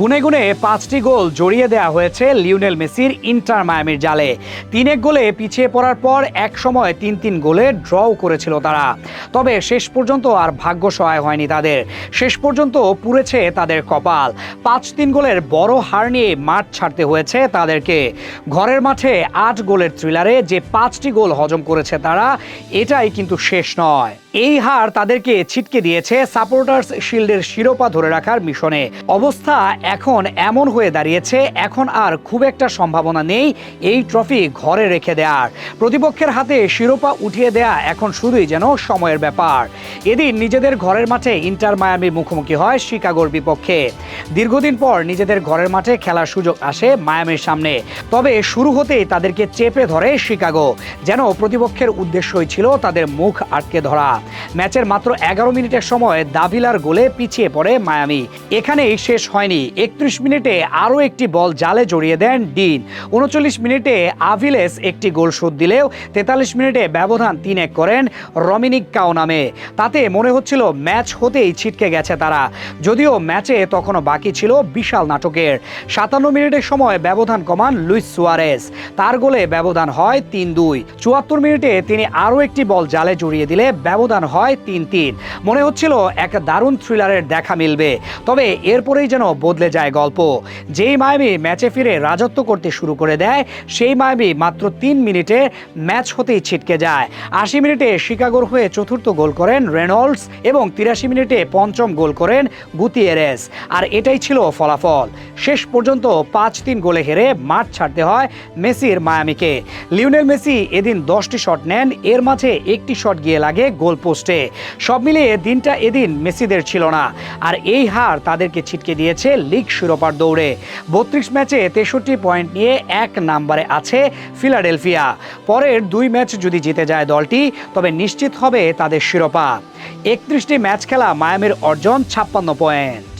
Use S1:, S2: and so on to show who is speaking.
S1: গুনে গুনে পাঁচটি গোল জড়িয়ে দেওয়া হয়েছে লিওনেল মেসির ইন্টার মায়ামির জালে। তিন এক গোলে পিছিয়ে পড়ার পর এক সময় তিন তিন গোলে ড্রও করেছিল তারা। তবে শেষ পর্যন্ত আর ভাগ্য সহায় হয়নি তাদের। শেষ পর্যন্ত পুড়েছে তাদের কপাল। পাঁচ তিন গোলের বড় হার নিয়ে মাঠ ছাড়তে হয়েছে তাদেরকে। ঘরের মাঠে আট গোলের থ্রিলারে যে পাঁচটি গোল হজম করেছে তারা, এটাই কিন্তু শেষ নয়। এই হার তাদেরকে ছিটকে দিয়েছে সাপোর্টার্স শিল্ডের শিরোপা ধরে রাখার মিশনে। অবস্থা এখন এমন হয়ে দাঁড়িয়েছে, এখন আর খুব একটা সম্ভাবনা নেই এই ট্রফি ঘরে রেখে দেওয়ার প্রতিপক্ষের হাতে শিরোপা উঠিয়ে দেয়া এখন শুধুই যেন সময়ের ব্যাপার। এদিন নিজেদের ঘরের মাঠে ইন্টার মায়ামির মুখোমুখি হয় শিকাগোর বিপক্ষে। দীর্ঘদিন পর নিজেদের ঘরের মাঠে খেলার সুযোগ আসে মায়ামির সামনে। তবে শুরু হতেই তাদেরকে চেপে ধরে শিকাগো, যেন প্রতিপক্ষের উদ্দেশ্যই ছিল তাদের মুখ আটকে ধরা। ম্যাচের মাত্র এগারো মিনিটের সময় দাভিলার গোলে পিছিয়ে পড়ে মায়ামি। এখানেই শেষ হয়নি। একত্রিশ মিনিটে আরও একটি বল জালে জড়িয়ে দেন ডিন। উনচল্লিশ মিনিটে আভিলেস একটি গোল শোধ দিলেও তেতাল্লিশ মিনিটে ব্যবধান তিন এক করেন রমিনিক কাও নামে। তাতে মনে হচ্ছিল ম্যাচ হতেই ছিটকে গেছে তারা। যদিও ম্যাচে তখনও বাকি ছিল বিশাল নাটকের। সাতান্ন মিনিটের সময় ব্যবধান কমান লুইস সুয়ারেস তার গোলে ব্যবধান হয় তিন দুই। চুয়াত্তর মিনিটে তিনি আরও একটি বল জালে জড়িয়ে দিলে ব্যবধান হয় তিন তিন। মনে হচ্ছিল এক দারুণ থ্রিলারের দেখা মিলবে। তবে এরপরেই যেন বদলে যায় গল্প। যেই মায়ামি ম্যাচে ফিরে রাজত্ব করতে শুরু করে দেয়, সেই মায়ামি মাত্র তিন মিনিটে ম্যাচ হতেই ছিটকে যায়। আশি মিনিটে শিকাগোর হয়ে চতুর্থ গোল করেন রেনল্ডস এবং তিরাশি মিনিটে পঞ্চম গোল করেন গুতিয়েরেস। আর এটাই ছিল ফলাফল। শেষ পর্যন্ত পাঁচ তিন গোলে হেরে মাঠ ছাড়তে হয় মেসির মায়ামিকে। লিওনেল মেসি এদিন দশটি শট নেন, এর মাঝে একটি শট গিয়ে লাগে গোল পোস্টে। সব মিলিয়ে দিনটা এদিন মেসিদের ছিল না, আর এই হার তাদেরকে ছিটকে দিয়েছে লিগ শিরোপার দৌড়ে। বত্রিশ ম্যাচে তেষট্টি পয়েন্ট নিয়ে এক নাম্বারে আছে ফিলাডেলফিয়া। পরের দুই ম্যাচ যদি জিতে যায় দলটি, তবে নিশ্চিত হবে তাদের শিরোপা। একত্রিশটি ম্যাচ খেলা মায়ামির অর্জন ছাপ্পান্ন পয়েন্ট।